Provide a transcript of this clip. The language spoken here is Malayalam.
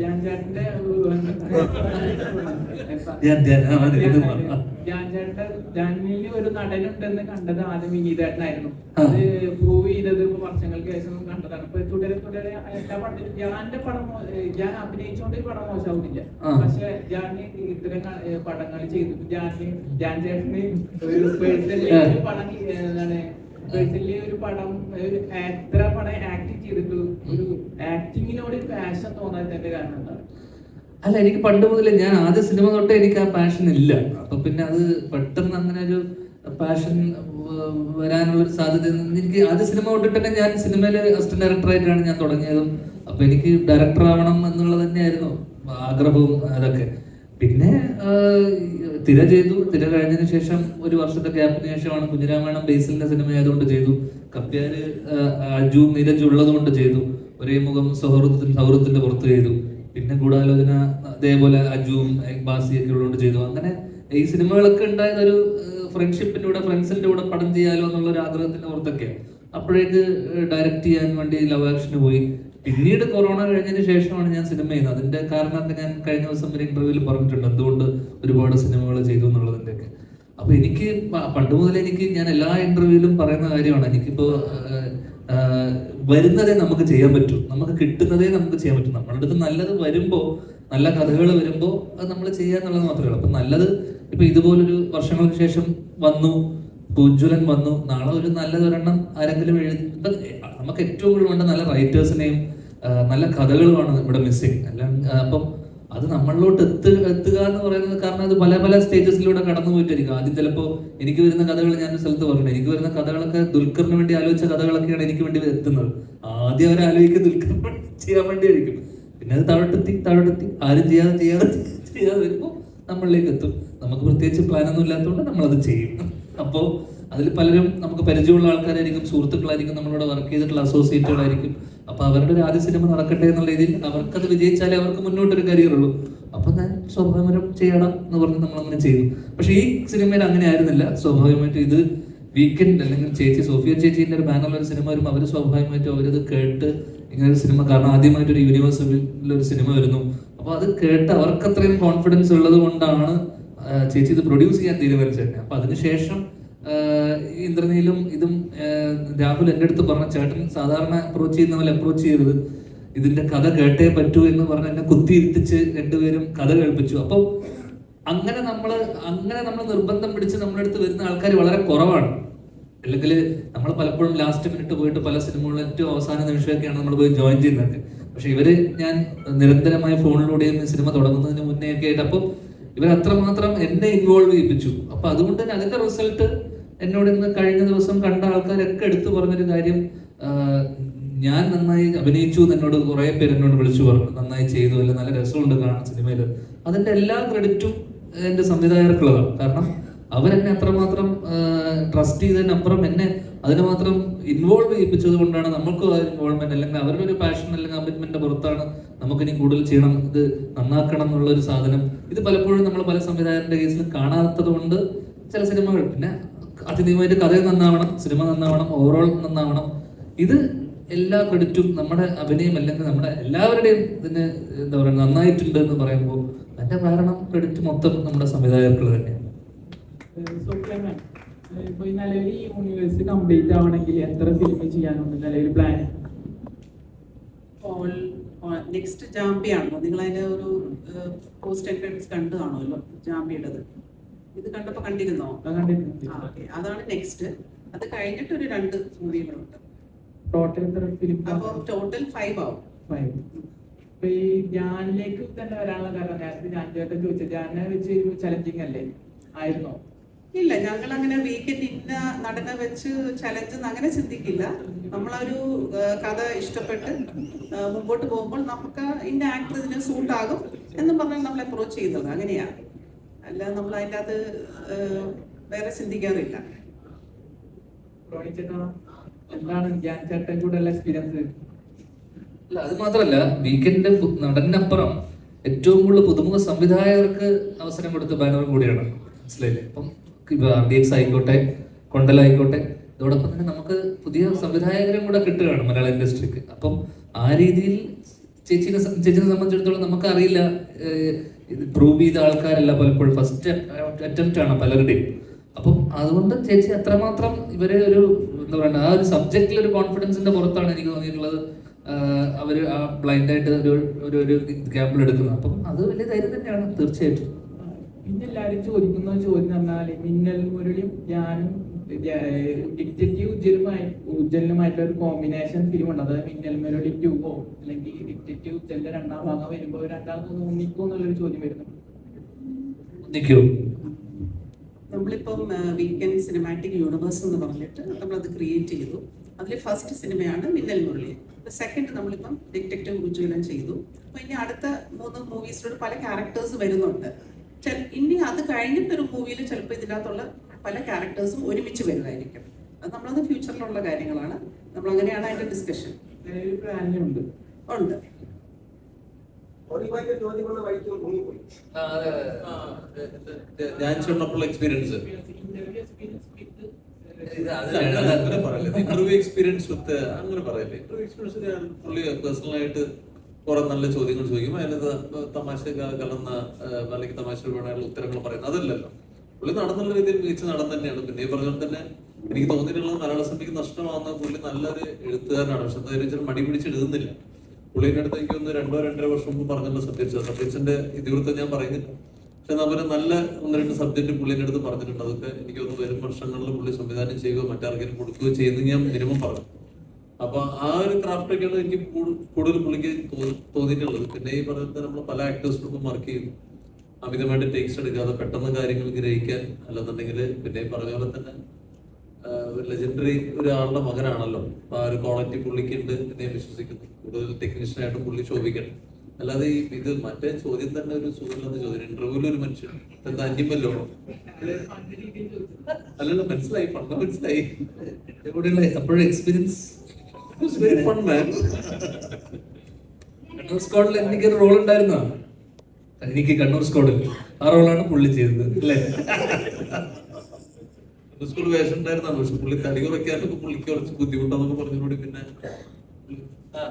ജാൻചേട്ടന്റെ ഒരു നടനുണ്ടെന്ന് കണ്ടത് ആദ്യം വിനീതേട്ടനായിരുന്നു. അത് പ്രൂവ് ചെയ്തത് വർഷങ്ങൾക്ക് ശേഷം കണ്ടതാണ്. ഇപ്പൊ തുടരെ തുടരെ എല്ലാ പടത്തിലും ജാന്റെ പടം ഞാൻ അഭിനയിച്ചുകൊണ്ട് ഈ പടം മോശമാവില്ല. പക്ഷെ ജാനി ഇത്തരം പടങ്ങൾ ചെയ്തു ജാനി ജാൻ ചേട്ടന് ഒരു പേഴ്സണലി പടം എന്താണ് പേഴ്സണലി ഒരു പടം എത്ര പടം ആക്ട് പാഷൻ തോന്നാത്തതിന്റെ കാരണം എന്താണ് അല്ല എനിക്ക് പണ്ട് മുതലേ ഞാൻ ആദ്യ സിനിമ തൊട്ടേ എനിക്ക് ആ പാഷൻ ഇല്ല. അപ്പൊ പിന്നെ അത് പെട്ടെന്ന് അങ്ങനെ ഒരു പാഷൻ വരാനുള്ള സാധ്യത എനിക്ക് ആദ്യ സിനിമ തൊട്ടിട്ട് തന്നെ ഞാൻ സിനിമയിൽ അസിസ്റ്റന്റ് ഡയറക്ടറായിട്ടാണ് ഞാൻ തുടങ്ങിയതും. അപ്പൊ എനിക്ക് ഡയറക്ടർ ആവണം എന്നുള്ളത് തന്നെയായിരുന്നു ആഗ്രഹവും അതൊക്കെ. പിന്നെ തിര ചെയ്തു. തിര കഴിഞ്ഞതിന് ശേഷം ഒരു വർഷത്തെ ഗ്യാപ്പിന് ശേഷമാണ് കുഞ്ഞിരാമായണം ബേസിലിന്റെ സിനിമ ആയതുകൊണ്ട് ചെയ്തു. കപ്പ്യാര് അജു നീരജ് ഉള്ളത് കൊണ്ട് ചെയ്തു. ഒരേ മുഖം സൗഹൃദത്തിന് സൗഹൃദത്തിന്റെ പുറത്ത് ചെയ്തു. പിന്നെ ഗൂഢാലോചന അതേപോലെ അജുവും ബാസിയൊക്കെ ഉള്ളതുകൊണ്ട് ചെയ്തു. അങ്ങനെ ഈ സിനിമകളൊക്കെ ഉണ്ടായത് ഒരു ഫ്രണ്ട്ഷിപ്പിന്റെ കൂടെ ഫ്രണ്ട്സിന്റെ കൂടെ പടം ചെയ്യാലോ എന്നുള്ള ഒരു ആഗ്രഹത്തിന്റെ പുറത്തൊക്കെ അപ്പോഴേക്ക് ഡയറക്റ്റ് ചെയ്യാൻ വേണ്ടി ലവ് ആക്ഷന് പോയി. പിന്നീട് കൊറോണ കഴിഞ്ഞതിന് ശേഷമാണ് ഞാൻ സിനിമ ചെയ്യുന്നത്. അതിന്റെ കാരണമൊക്കെ ഞാൻ കഴിഞ്ഞ ദിവസം ഒരു ഇന്റർവ്യൂവിൽ പറഞ്ഞിട്ടുണ്ട്. എന്തുകൊണ്ട് ഒരുപാട് സിനിമകൾ ചെയ്തു എന്നുള്ളതിന്റെ ഒക്കെ അപ്പൊ എനിക്ക് പണ്ട് മുതൽ എനിക്ക് ഞാൻ എല്ലാ ഇന്റർവ്യൂവിലും പറയുന്ന കാര്യമാണ്. എനിക്കിപ്പോ വരുന്നതേ നമുക്ക് ചെയ്യാൻ പറ്റൂ. നമുക്ക് കിട്ടുന്നതേ നമുക്ക് ചെയ്യാൻ പറ്റും. നമ്മുടെ അടുത്ത് നല്ലത് വരുമ്പോ നല്ല കഥകൾ വരുമ്പോ അത് നമ്മൾ ചെയ്യാന്നുള്ളത് മാത്രമേ ഉള്ളൂ. അപ്പൊ നല്ലത് ഇപ്പൊ ഇതുപോലൊരു വർഷങ്ങൾക്ക് ശേഷം വന്നു ഉജ്ജ്വലൻ വന്നു. നാളെ ഒരു നല്ലതൊരെണ്ണം ആരെങ്കിലും എഴുതി നമുക്ക് ഏറ്റവും കൂടുതൽ വേണ്ട നല്ല റൈറ്റേഴ്സിനെയും നല്ല കഥകളുമാണ് ഇവിടെ മിസ്സിങ് അല്ല അപ്പം അത് നമ്മളിലോട്ട് എത്തു എത്തുക എന്ന് പറയുന്നത് കാരണം അത് പല പല സ്റ്റേജസിലൂടെ കടന്നു പോയിട്ടായിരിക്കും ആദ്യം ചിലപ്പോൾ എനിക്ക് വരുന്ന കഥകൾ ഞാൻ സ്ഥലത്ത് പറഞ്ഞു എനിക്ക് വരുന്ന കഥകളൊക്കെ ദുൽഖറിന് വേണ്ടി ആലോചിച്ച കഥകളൊക്കെയാണ് എനിക്ക് വേണ്ടി എത്തുന്നത്. ആദ്യം അവർ ആലോചിക്കുക വേണ്ടി ചെയ്യാൻ വേണ്ടിയായിരിക്കും. പിന്നെ അത് താഴോട്ടെത്തി താഴോട്ടെത്തി ആരും ചെയ്യാതെ ചെയ്യാതെ ചെയ്യാതെ വരുമ്പോൾ നമ്മളിലേക്ക് എത്തും. നമുക്ക് പ്രത്യേകിച്ച് പ്ലാനൊന്നും ഇല്ലാത്തതുകൊണ്ട് നമ്മളത് ചെയ്യും. അപ്പോൾ അതിൽ പലരും നമുക്ക് പരിചയമുള്ള ആൾക്കാരായിരിക്കും സുഹൃത്തുക്കളായിരിക്കും നമ്മളോട് വർക്ക് ചെയ്തിട്ടുള്ള അസോസിയേറ്റുകളായിരിക്കും അപ്പൊ അവരുടെ ഒരു ആദ്യ സിനിമ നടക്കട്ടെ എന്നുള്ള രീതിയിൽ അവർക്കത് വിജയിച്ചാലേ അവർക്ക് മുന്നോട്ടൊരു കരിയർ ഉള്ളൂ. അപ്പൊ ഞാൻ സ്വാഭാവികം ചെയ്യണം എന്ന് പറഞ്ഞ് നമ്മൾ അങ്ങനെ ചെയ്തു പക്ഷെ ഈ സിനിമയിൽ അങ്ങനെ ആയിരുന്നില്ല. സ്വാഭാവികമായിട്ട് ഇത് വീക്കെൻഡ് അല്ലെങ്കിൽ ചേച്ചി സോഫിയ ചേച്ചിന്റെ ഒരു ബാനറിലൊരു സിനിമ വരുമ്പോൾ അവർ സ്വാഭാവികമായിട്ടും അവരത് കേട്ട് ഇങ്ങനെ ഒരു സിനിമ കാരണം ആദ്യമായിട്ട് ഒരു യൂണിവേഴ്സിൽ ഒരു സിനിമ വരുന്നു. അപ്പൊ അത് കേട്ട് അവർക്ക് അത്രയും കോൺഫിഡൻസ് ഉള്ളത് കൊണ്ടാണ് ചേച്ചി ഇത് പ്രൊഡ്യൂസ് ചെയ്യാൻ തീരുമാനിച്ചത്. അപ്പൊ അതിനുശേഷം ഇന്ദ്രനീലും ഇതും രാഹുൽ എന്റെ അടുത്ത് പറഞ്ഞ ചേട്ടൻ സാധാരണ അപ്രോച്ച് ചെയ്യുന്ന പോലെ അപ്രോച്ച് ചെയ്യരുത്. ഇതിന്റെ കഥ കേട്ടേ പറ്റൂ എന്ന് പറഞ്ഞ് എന്നെ കുത്തിയിരുത്തിച്ച് രണ്ടുപേരും കഥ കേൾപ്പിച്ചു. അപ്പോൾ അങ്ങനെ നമ്മൾ അങ്ങനെ നമ്മൾ നിർബന്ധം പിടിച്ച് നമ്മുടെ അടുത്ത് വരുന്ന ആൾക്കാർ വളരെ കുറവാണ്. അല്ലെങ്കിൽ നമ്മൾ പലപ്പോഴും ലാസ്റ്റ് മിനിറ്റ് പോയിട്ട് പല സിനിമകളിലും ഏറ്റവും അവസാന നിമിഷമൊക്കെയാണ് നമ്മൾ പോയി ജോയിൻ ചെയ്യുന്നത് പക്ഷെ ഇവർ ഞാൻ നിരന്തരമായ ഫോണിലൂടെയും സിനിമ തുടങ്ങുന്നതിന് മുന്നേ ഒക്കെ ആയിട്ട് അപ്പോൾ ഇവർ അത്രമാത്രം എന്നെ ഇൻവോൾവ് ചെയ്യിപ്പിച്ചു. അപ്പൊ അതുകൊണ്ട് തന്നെ അതിന്റെ റിസൾട്ട് എന്നോട് ഇന്ന് കഴിഞ്ഞ ദിവസം കണ്ട ആൾക്കാരൊക്കെ എടുത്തു പറഞ്ഞൊരു കാര്യം ഞാൻ നന്നായി അഭിനയിച്ചു എന്നോട് കുറെ പേര് എന്നോട് വിളിച്ചു പറഞ്ഞു. നന്നായി ചെയ്തു അല്ല നല്ല രസമുണ്ട് കാണാൻ സിനിമയിൽ അതിന്റെ എല്ലാ ക്രെഡിറ്റും എന്റെ സംവിധായകർക്കുള്ളതാണ്. കാരണം അവരെന്നെ അത്രമാത്രം ട്രസ്റ്റ് ചെയ്തതിനപ്പുറം എന്നെ അതിന് മാത്രം ഇൻവോൾവ് ചെയ്യിപ്പിച്ചത് കൊണ്ടാണ് നമുക്ക് ആ ഇൻവോൾവ്മെന്റ് അല്ലെങ്കിൽ അവരുടെ ഒരു പാഷൻ അല്ലെങ്കിൽ കമ്മിറ്റ്മെന്റ് പുറത്താണ് നമുക്കിനി കൂടുതൽ ചെയ്യണം. ഇത് നന്നാക്കണം എന്നുള്ള ഒരു സാധനം. ഇത് പലപ്പോഴും നമ്മൾ പല സംവിധായകരുടെ കേസിൽ കാണാത്തത് കൊണ്ട് ചില സിനിമകൾ പിന്നെ അതിഥിയുമായിട്ട് കഥ നന്നാവണം സിനിമ നന്നാവണം ഓവറോൾ നന്നാവണം. ഇത് എല്ലാ ക്രെഡിറ്റും നമ്മുടെ അഭിനയം അല്ലെങ്കിൽ നമ്മുടെ എല്ലാവരുടെയും ഇതിന് എന്താ പറയുക നന്നായിട്ടുണ്ട് എന്ന് പറയുമ്പോൾ അതിന്റെ കാരണം ക്രെഡിറ്റ് മൊത്തം നമ്മുടെ സംവിധായകർക്ക് തന്നെയാണ്. മാം ഇപ്പൊ ഈ നിലവിൽ ഈ യൂണിവേഴ്സ് കംപ്ലീറ്റ് ആവണമെങ്കിൽ എത്ര ഫിലിം ചെയ്യാനുണ്ട് നിലവിൽ പ്ലാൻ നെക്സ്റ്റ് ജാമ്പിയാണല്ലോ നിങ്ങൾ അതിന്റെ ഒരു പോസ്റ്റ് എൻട്രൻസ് കണ്ടു കാണുമല്ലോ ജാമ്പിയുടേത് ഇത് കണ്ടപ്പോ കണ്ടിരുന്നോ? അതാണ് നെക്സ്റ്റ് അത് കഴിഞ്ഞിട്ട് ഒരു രണ്ട് മൂവികളുണ്ട് ടോട്ടൽ എത്ര ഫിലിം അപ്പോൾ ടോട്ടൽ ഫൈവ് ആവും. ഫൈവ് ഇപ്പൊ ഈ തന്നെ വരാനുള്ള കാരണം നേരത്തെ ഞാൻ ചേട്ടൻ ചോദിച്ചത്. ഞാനെ വെച്ച് ചലഞ്ചിങ് അല്ലേ? ആയിരുന്നോ? ഇല്ല ഞങ്ങൾ അങ്ങനെ വീക്കെൻഡ് ഇന്ന നടനെ വെച്ച് ചലഞ്ച് അങ്ങനെ ചിന്തിക്കില്ല. നമ്മളൊരു കഥ ഇഷ്ടപ്പെട്ട് മുമ്പോട്ട് പോകുമ്പോൾ നമുക്ക് ഇന്ന ആക്ടർ ഇതിന് സൂട്ടാകും എന്ന് പറഞ്ഞാൽ നമ്മൾ അപ്രോച്ച് ചെയ്യുന്നത്. അങ്ങനെയാണ് അല്ല നമ്മൾ അതിന്റെ അത് വേറെ ചിന്തിക്കാറില്ല. എന്താണ് ചേട്ടൻ കൂടെ എക്സ്പീരിയൻസ് അല്ല അത് മാത്രമല്ല വീക്കെൻഡ് നടനപ്പുറം ഏറ്റവും കൂടുതൽ പുതുമുഖ സംവിധായകർക്ക് അവസരം കൊടുത്ത ബാനറും കൂടിയാണ്. മനസ്സിലായില്ലേ? അപ്പം ഡി എക്സ് ആയിക്കോട്ടെ കൊണ്ടലായിക്കോട്ടെ ഇതോടൊപ്പം തന്നെ നമുക്ക് പുതിയ സംവിധായകരും കൂടെ കിട്ടുകയാണ് മലയാള ഇൻഡസ്ട്രിക്ക്. അപ്പം ആ രീതിയിൽ ചേച്ചിനെ ചേച്ചിനെ സംബന്ധിച്ചിടത്തോളം നമുക്കറിയില്ല പ്രൂവ് ചെയ്ത ആൾക്കാരല്ല പലപ്പോഴും ഫസ്റ്റ് അറ്റംപ്റ്റ് ആണ് പലരുടെയും. അപ്പം അതുകൊണ്ട് ചേച്ചി അത്രമാത്രം ഇവരെ ഒരു എന്താ പറയുക ആ ഒരു സബ്ജക്റ്റിൽ ഒരു കോൺഫിഡൻസിന്റെ പുറത്താണ് എനിക്ക് തോന്നിയിട്ടുള്ളത്. അവർ ആ ബ്ലൈൻഡായിട്ട് ഒരു ഒരു ഒരു ഗാമ്പിൾ എടുക്കുന്നത്. അപ്പം അത് വലിയ ധൈര്യം തന്നെയാണ് തീർച്ചയായിട്ടും. പിന്നെ എല്ലാരും ചോദിക്കുന്ന ചോദ്യം പറഞ്ഞാൽ പറഞ്ഞാൽ മിന്നൽ മുരളിയും ഞാനും ഡിറ്റക്റ്റീവ് ഉജ്ജലുമായി ഉജ്ജലുമായിട്ടുള്ള ഒരു കോമ്പിനേഷൻ ഫിലിം ഉണ്ട്. അതായത് മിന്നൽ മുരളി ട്യൂബോ അല്ലെങ്കിൽ ഡിറ്റക്റ്റീവ് ഉജ്ജലിന്റെ രണ്ടാം ഭാഗം വരുമ്പോ രണ്ടാമത് തോന്നിക്കോ എന്നുള്ളൊരു ചോദ്യം വരുന്നു നിൽക്കൂ നമ്മളിപ്പം വീക്കെൻഡ് സിനിമാറ്റിക് യൂണിവേഴ്സ് എന്ന് പറഞ്ഞിട്ട് അത് ക്രിയേറ്റ് ചെയ്തു. അതിൽ ഫസ്റ്റ് സിനിമയാണ് മിന്നൽ മുരളി. സെക്കൻഡ് നമ്മളിപ്പം ഡിറ്റക്റ്റീവ് ഉജ്ജ്വലം ചെയ്തു. അപ്പൊ ഇനി അടുത്ത മൂന്ന് മൂവീസിലൂടെ പല ക്യാരക്ടേഴ്സ് വരുന്നുണ്ട്. ഇനി അത് കഴിഞ്ഞിട്ട് ഒരു മൂവിയിൽ ചിലപ്പോൾ ഇതിനകത്തുള്ള പല ക്യാരക്ടേഴ്സും ഒരുമിച്ച് വരുന്നതായിരിക്കും അത് നമ്മളത് ഫ്യൂച്ചറിലുള്ള കാര്യങ്ങളാണ്. നമ്മൾ അങ്ങനെയാണ് അതിന്റെ ഡിസ്കഷൻ ഉണ്ട്. മുങ്ങിപ്പോയി. ഞാൻ ചെന്നപ്പോൾ എക്സ്പീരിയൻസ് എക്സ്പീരിയൻസ് അങ്ങനെ പറയല്ലേ. ഇന്റർവ്യൂ എക്സ്പീരിയൻസ് വിത്ത് അങ്ങനെ പറയല്ലേ. ഇന്റർവ്യൂ എക്സ്പീരിയൻസ് ഞാൻ പുള്ളി പേഴ്സണൽ ആയിട്ട് കുറെ നല്ല ചോദ്യങ്ങൾ ചോദിക്കും. അതിനകത്ത് തമാശ കലർന്ന അല്ലെങ്കിൽ തമാശ വേണമുള്ള ഉത്തരങ്ങൾ പറയുന്നത്. അതല്ലല്ലോ. പുള്ളി നടന്നുള്ള രീതിയിൽ മികച്ച നടൻ തന്നെയാണ്. പിന്നെ ഈ പറഞ്ഞ പോലെ തന്നെ എനിക്ക് തോന്നിയിട്ടുള്ളത് മലയാള സിനിമയ്ക്ക് നഷ്ടമാകുന്ന പുള്ളി നല്ലൊരു എഴുത്തുകാരനാണ്. പക്ഷെ എന്താ വെച്ചാൽ മടി പിടിച്ച് എഴുതുന്നില്ല. പുള്ളിയുടെ അടുത്ത് എനിക്ക് ഒന്ന് രണ്ടോ രണ്ടര വർഷം മുമ്പ് പറഞ്ഞല്ലോ സത്യച്ച സത്യച്ചന്റെ ഇതിവൃത്തം ഞാൻ പറയുന്നില്ല. പക്ഷെ നമ്മുടെ നല്ല ഒന്ന് രണ്ട് സബ്ജക്ട് പുള്ളിന്റെ അടുത്ത് പറഞ്ഞിട്ടുണ്ട്. അതൊക്കെ എനിക്ക് തോന്നുന്നു വരും വർഷങ്ങളിൽ പുള്ളി സംവിധാനം ചെയ്യുകയോ മറ്റാർക്കെങ്കിലും കൊടുക്കുകയോ ചെയ്യുന്ന ഞാൻ മിനിമം പറഞ്ഞു. അപ്പൊ ആ ഒരു ക്രാഫ്റ്റൊക്കെയാണ് എനിക്ക് കൂടു- കൂടുതൽ പുള്ളിക്ക് തോന്നിയിട്ടുള്ളത്. പിന്നെ ഈ പറയുന്നത് നമ്മൾ പല ആക്ടേഴ്സിനൊപ്പം വർക്ക് ചെയ്യും. അമിതമായിട്ട് ടേക്സ് എടുക്കാതെ പെട്ടെന്ന് കാര്യങ്ങൾ ഗ്രഹിക്കാൻ അല്ലെന്നുണ്ടെങ്കിൽ പിന്നെ ഈ പറഞ്ഞ പോലെ തന്നെ ഒരു ലെജൻഡറി ഒരാളുടെ മകനാണല്ലോ. അപ്പൊ ആ ഒരു ക്വാളിറ്റി പുള്ളിക്ക് ഉണ്ട് എന്ന് വിശ്വസിക്കുന്നു. കൂടുതൽ ടെക്നീഷ്യനായിട്ട് പുള്ളി ചോദിക്കണം അല്ലാതെ ഈ ഇത് മറ്റേ ചോദ്യം തന്നെ ഒരു സുഖമില്ലാത്ത ചോദ്യം. ഇന്റർവ്യൂവിൽ ഒരു മനുഷ്യൻ. എന്താ അന്യമല്ലോ? അല്ലല്ലോ മനസ്സിലായി. പണ്ട് മനസ്സിലായി. എവിടെയുള്ള? അപ്പോഴും experience very fun man Kannur സ്ക്വാഡിൽ എനിക്കൊരു റോൾ ഉണ്ടായിരുന്നോ? എനിക്ക് കണ്ണൂർ സ്കോഡിൽ ആ റോളാണ് പുള്ളി ചെയ്തത് അല്ലേ? സ്കൂൾ വേഷം ഉണ്ടായിരുന്നാണ് പക്ഷെ പുള്ളി തടി കുറയ്ക്കാനൊക്കെ പുള്ളിക്ക് കുറച്ച് ബുദ്ധിമുട്ടാന്നൊക്കെ പറഞ്ഞുകൂടി പിന്നെ ആ.